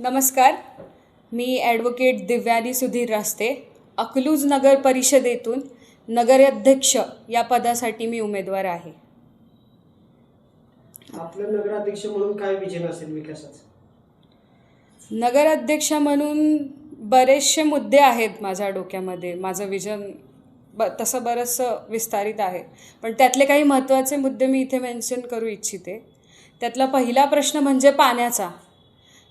नमस्कार मी ॲडव्होकेट दिव्यानी सुधीर रास्ते अकलूज नगर परिषदेतून नगराध्यक्ष या पदासाठी मी उमेदवार आहे. आपलं नगराध्यक्ष म्हणून काय विजन असेल विकासाचं? नगराध्यक्ष म्हणून बरेचसे मुद्दे आहेत माझ्या डोक्यामध्ये. माझं विजन ब तसं बरंचसं विस्तारित आहे. पण त्यातले काही महत्त्वाचे मुद्दे मी इथे मेन्शन करू इच्छिते. त्यातला पहिला प्रश्न म्हणजे पाण्याचा.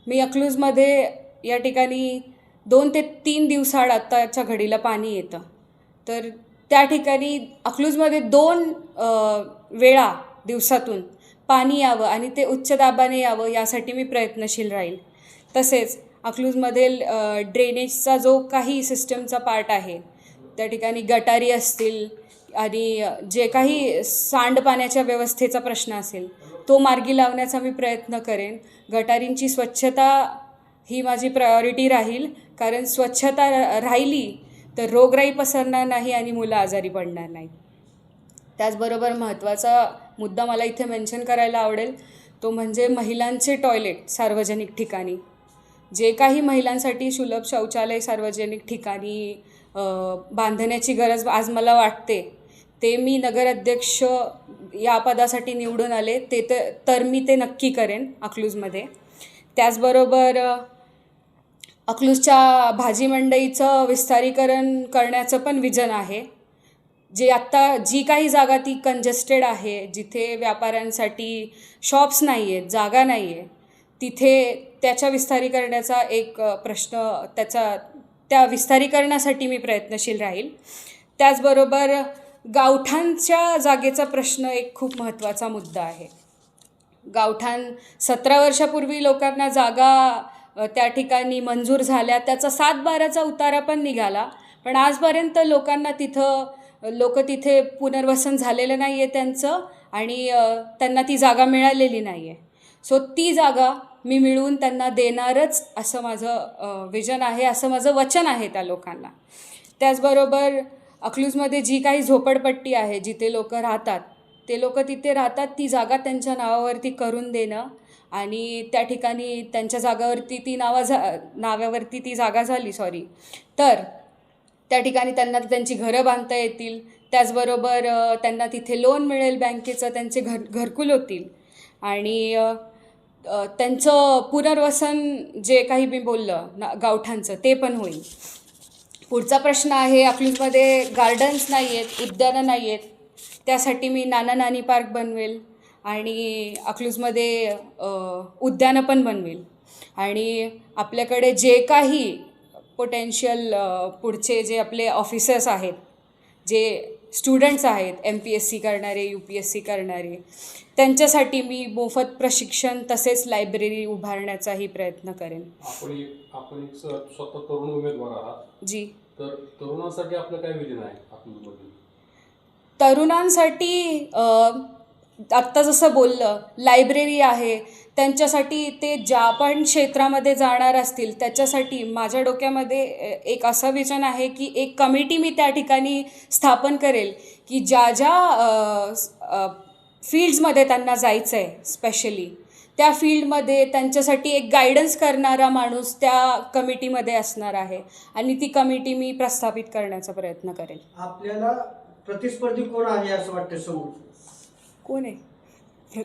मी अकलूजमध्ये या ठिकाणी दोन ते तीन दिवसाआड आत्ताच्या घडीला पाणी येतं. तर त्या ठिकाणी अकलूजमध्ये दोन वेळा दिवसातून पाणी यावं आणि ते उच्च दाबाने यावं यासाठी मी प्रयत्नशील राहील तसेच अक्लूजमधील ड्रेनेजचा जो काही सिस्टमचा पार्ट आहे त्या ठिकाणी गटारी असतील आणि जे काही सांडपाण्याच्या व्यवस्थेचा प्रश्न असेल तो मार्गी लावण्याचा मी प्रयत्न करेन. गटारींची स्वच्छता ही माझी प्रायोरिटी राहील कारण स्वच्छता राहिली तर रोगराई पसरणार नाही आणि मुलं आजारी पडणार नाही त्याचबरोबर महत्त्वाचा मुद्दा मला इथे मेन्शन करायला आवडेल तो म्हणजे महिलांचे टॉयलेट सार्वजनिक ठिकाणी. जे काही महिलांसाठी सुलभ शौचालय सार्वजनिक ठिकाणी बांधण्याची गरज आज मला वाटते ते मी नगराध्यक्ष या पदासाठी निवडून आले ते तर तर मी ते नक्की करेन अकलूजमध्ये. त्याचबरोबर अकलूजच्या भाजी मंडईचं विस्तारीकरण करण्याचं पण विजन आहे. जे आत्ता जी काही जागा ती कंजेस्टेड आहे जिथे व्यापाऱ्यांसाठी शॉप्स नाही आहेत जागा नाही आहे तिथे त्याच्या विस्तारीकरणाचा एक प्रश्न त्याचा त्या विस्तारीकरणासाठी मी प्रयत्नशील राहील. त्याचबरोबर गावठांच्या जागेचा प्रश्न एक खूप महत्त्वाचा मुद्दा आहे. गावठाण सतरा वर्षापूर्वी लोकांना जागा त्या ठिकाणी मंजूर झाल्या त्याचा सात बाराचा उतारा पण निघाला. पण आजपर्यंत लोकांना तिथं लोक तिथे पुनर्वसन झालेलं नाही आहे त्यांचं आणि त्यांना ती जागा मिळालेली नाही आहे सो ती जागा मी मिळवून त्यांना देणारच असं माझं विजन आहे असं माझं वचन आहे त्या लोकांना. त्याचबरोबर अकलूजमध्ये जी काही झोपडपट्टी आहे जिथे लोक राहतात ते लोक तिथे राहतात ती जागा त्यांच्या नावावरती करून देणं आणि त्या ठिकाणी त्यांच्या जागावरती ती नावा झा नावावरती ती जागा झाली सॉरी तर त्या ठिकाणी त्यांना त्यांची घरं बांधता येतील. त्याचबरोबर त्यांना तिथे लोन मिळेल बँकेचं त्यांचे घर घरकुल होतील. आणि त्यांचं पुनर्वसन जे काही मी बोललं ना गावठांचं ते पण होईल. पुढचा प्रश्न आहे अकलूजमध्ये गार्डन्स नाही आहेत उद्यानं नाही आहेत त्यासाठी मी नाना नानी पार्क बनवेल आणि अकलूजमध्ये उद्यानं पण बनवेल. आणि आपल्याकडे जे काही पोटेन्शियल पुढचे जे आपले ऑफिसर्स आहेत जे स्टुडंट्स आहेत एम पी एस सी करणारे यू पी एस सी करणारे त्यांच्यासाठी मी मोफत प्रशिक्षण तसेच लायब्ररी उभारण्याचाही प्रयत्न करेन. आपण एक- आपण एक स्वतः तरुण उमेदवार आहात. जी. तर तरुणांसाठी आपलं काय विजन आहे तरुणांसाठी आत्ता जसं बोललं लायब्ररी आहे त्यांच्यासाठी ते ज्या पण क्षेत्रामध्ये जाणार असतील त्याच्यासाठी माझ्या डोक्यामध्ये एक असं विजन आहे की एक कमिटी मी त्या ठिकाणी स्थापन करेल की ज्या ज्या फील्ड्समध्ये त्यांना जायचं आहे स्पेशली त्या फील्डमध्ये त्यांच्यासाठी एक गायडन्स करणारा माणूस त्या कमिटीमध्ये असणार आहे आणि ती कमिटी मी प्रस्थापित करण्याचा प्रयत्न करेल. आपल्याला प्रतिस्पर्धी कोण आहे असं वाटतं समोर? कोण आहे?